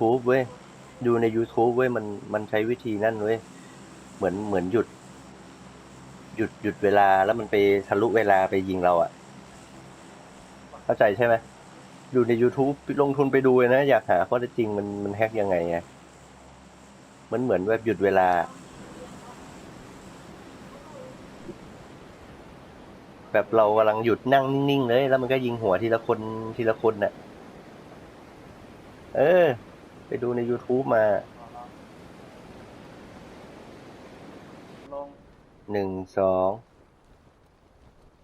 YouTube เว้ย ดูใน YouTube เว้ย มัน มันใช้วิธีนั่นเว้ย เหมือน เหมือนหยุด หยุด หยุดเวลา แล้วมันไปทะลุเวลาไปยิงเราอะเข้าใจใช่ไหม ดูใน YouTube ลงทุนไปดูนะ อยากหาข้อเท็จจริงมัน มันแฮกยังไงไงมันเหมือนแบบหยุดเวลาแบบเรากำลังหยุดนั่งนิ่งๆเลย แล้วมันก็ยิงหัวทีละคนทีละคนน่ะ เออ ไปดูใน YouTube มาลงหนึ่งสอง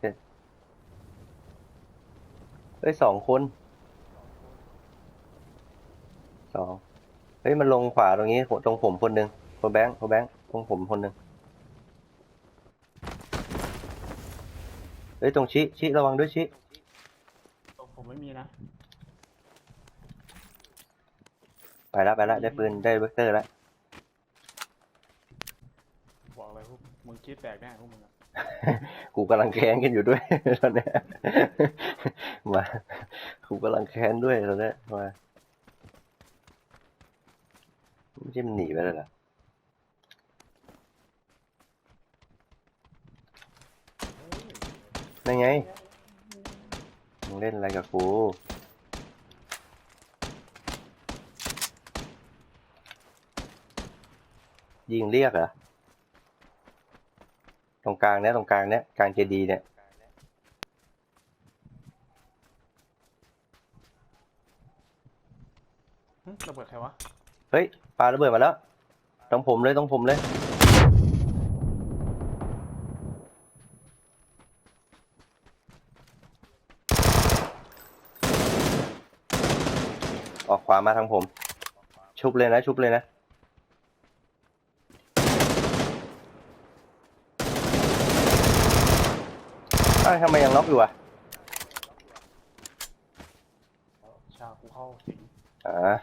เจ็ดเฮ้ยสองคนสองเฮ้ย มันลงขวาตรงนี้ตรงผมคนหนึ่งคนแบงค์คนแบงค์ตรงผมคนหนึ่งเฮ้ย ตรงชิชิระวังด้วยชิตรงผมไม่มีนะ ไปแล้วไปแล้วได้ปืนได้เวกเตอร์แล้วบอกเลยพวกมึงคิดแตกแน่พวกมึงอะกูกำลังแค้นกันอยู่ด้วยตอนเนี้ยมากูกำลังแค้นด้วยตอนเนี้ยมาไม่ใช่มันหนีไปแล้วเหรอนั่นไงมึงเล่นอะไรกับกู ยิงเรียกเหรอ ตรงกลางเนี้ยตรงกลางเนี้ยกลางเจดีย์เนี่ยหึระเบิดใครวะ เฮ้ยปาระเบิดมาแล้วตรงผมเลยตรงผมเลย ออกขวามาทางผม ชุบเลยนะชุบเลยนะ อ้าวทำไมยังล็อกอยู่อะชากูเข้าสิงอ่า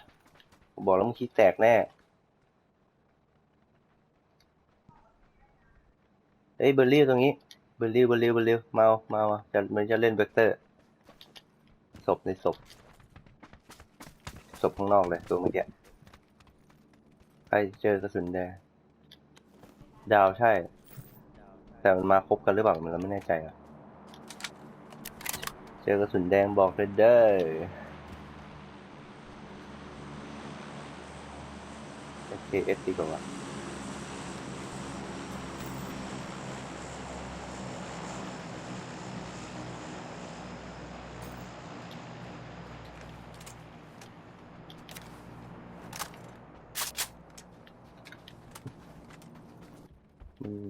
ผมบอกแล้วมึงคิดแตกแน่ เฮ้ยเบอร์รี่ตรงนี้ เบอร์รี่เบอร์รี่เบอร์รี่เมาเมาอะจะมันจะเล่นเวกเตอร์ ศพในศพ ศพข้างนอกเลยตัวเมื่อกี้ใครเจอกระสุนแดง ดาวใช่ แต่มันมาครบกันหรือเปล่าเราไม่แน่ใจอะ เจอกระสุนแดงบอกเลยเด้อ KS ดีกว่า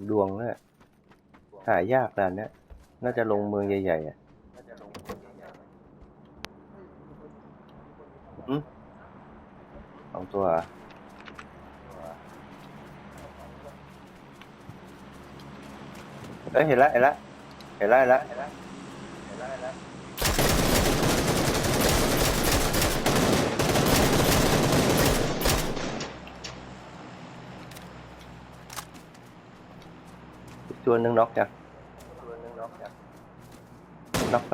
ดวงแล้วหายากแล้วเนี่ยน่าจะลงเมืองใหญ่ๆอะอืมสองตัวเหรอ เอ้ยเห็นแล้วเห็นแล้วเห็นแล้วเห็นแล้วเห็นล้วเห็นละเห็นละอีกตัวหนึ่งน็อกจ้ะตัวหนึ่งน็อกจ้ะน็อกไป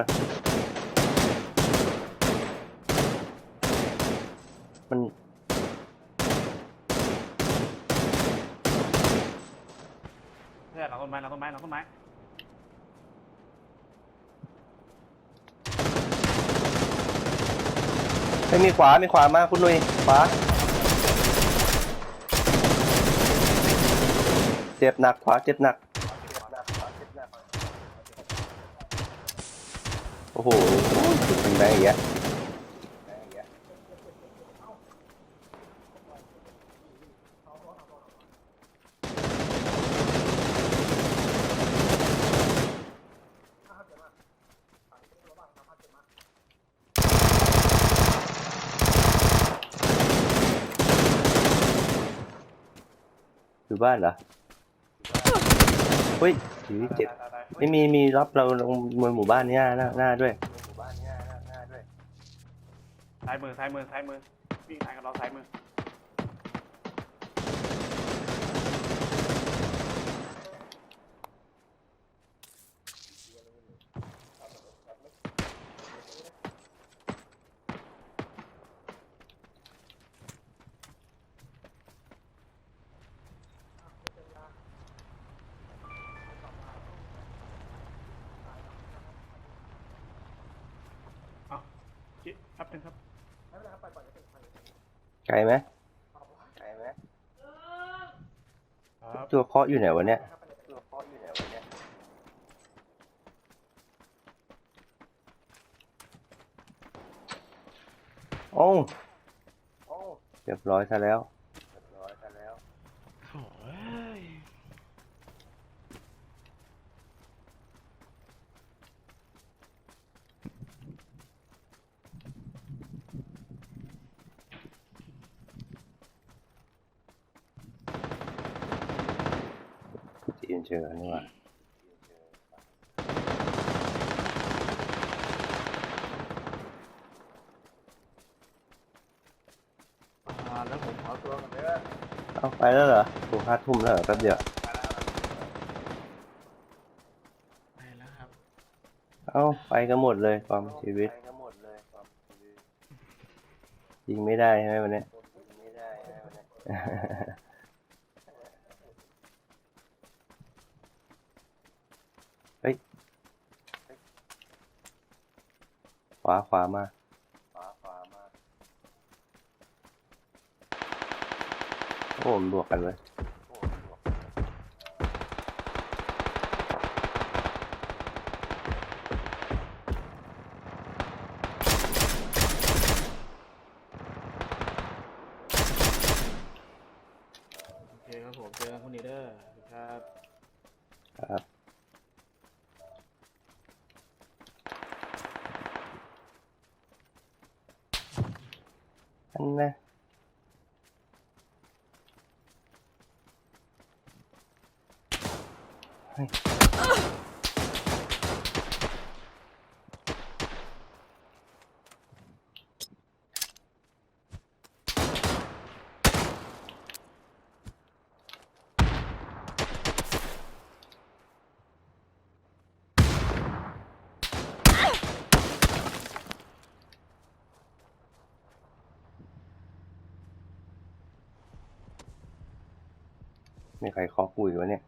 มัน เพื่อนหลัง ต้นไม้หลังต้นไม้หลังต้นไม้ไม่มีขวา มีขวามาคุณหนุ่ยขวา เจ็บหนักขวา เจ็บหนัก โอ้โหเป็นไงอีกอะ อยู่บ้านเหรอเฮ้ยชีวิตเจ็บตายตายไม่มีมีรับเราลงบนหมู่บ้านเนี้ยหน้าหน้าด้วยซ้ายมือซ้ายมือซ้ายมือวิ่งทางกับเราซ้ายมือ ครับหนึ่งครับไกลไหมไกลไหมครับตัวเคาะอยู่ไหนวะเนี่ยตัวเคาะอยู่ไหนวะเนี่ยโอ้เรียบร้อยซะแล้วเรียบร้อยซะแล้ว โอ้ย จีนเจอนี่หว่าอ่าแล้วผมขอตัวก่อนเด้อเอาไปแล้วเหรอถูกห้าทุ่มแล้วเหรอแป๊บเดียวไปแล้วครับ เอาไปกันหมดเลยความชีวิต ยิงไม่ได้ใช่ไหมวันเนี้ยยิงไม่ได้ใช่ไหมวันเนี้ย เฮ้ยข วาขวามาขวาขวามาโอ้มันบวกกันเลยโอเคครับผมเจอกันคนนี้เด้อครับ ครับ อัน นะเฮ้ยมีใครเคาะกูอีกวะเนี่ย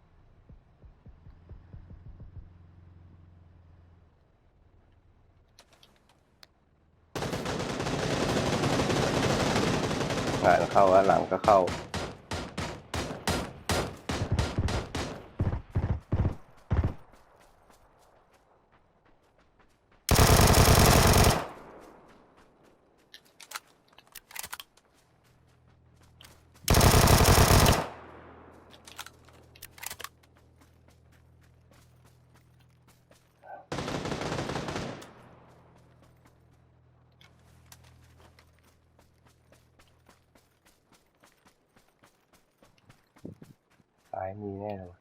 หลังเข้าแล้วหลังก็เข้า ซ้ายมีแน่เลยว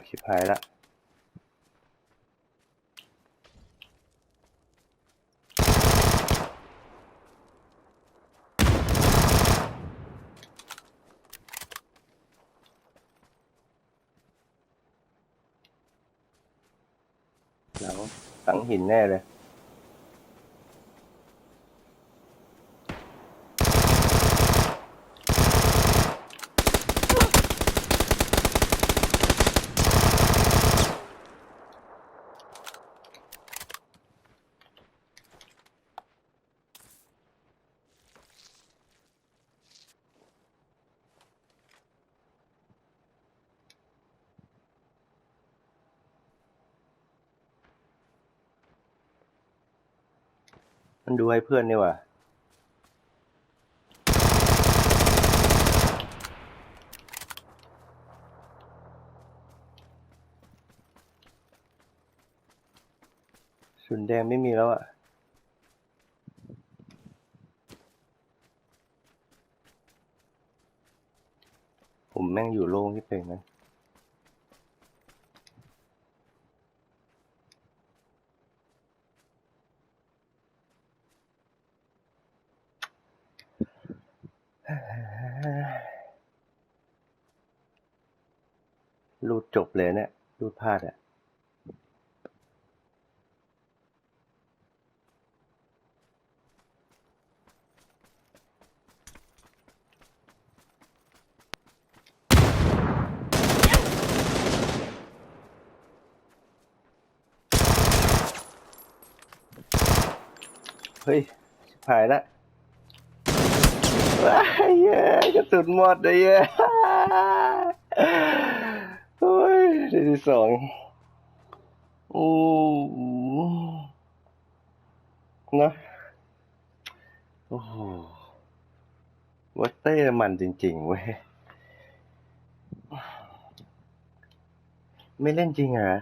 ะชิบหายละ หลังหลังหินแน่เลย มันดูให้เพื่อนนี่ว่าสุนแดงไม่มีแล้วอะผมแม่งอยู่โล่งที่เป็นนะ รูดจบเลยเนะี่ยรูดพลาดอะ่ะเฮ้ยหายละ เย้กระสุนหมดเลยเย้ยโอ้ยด้ที่สองอืมเนอะโอ้โหวัตเต้มันจริงๆเว้ย ไม่เล่นจริงเหรอ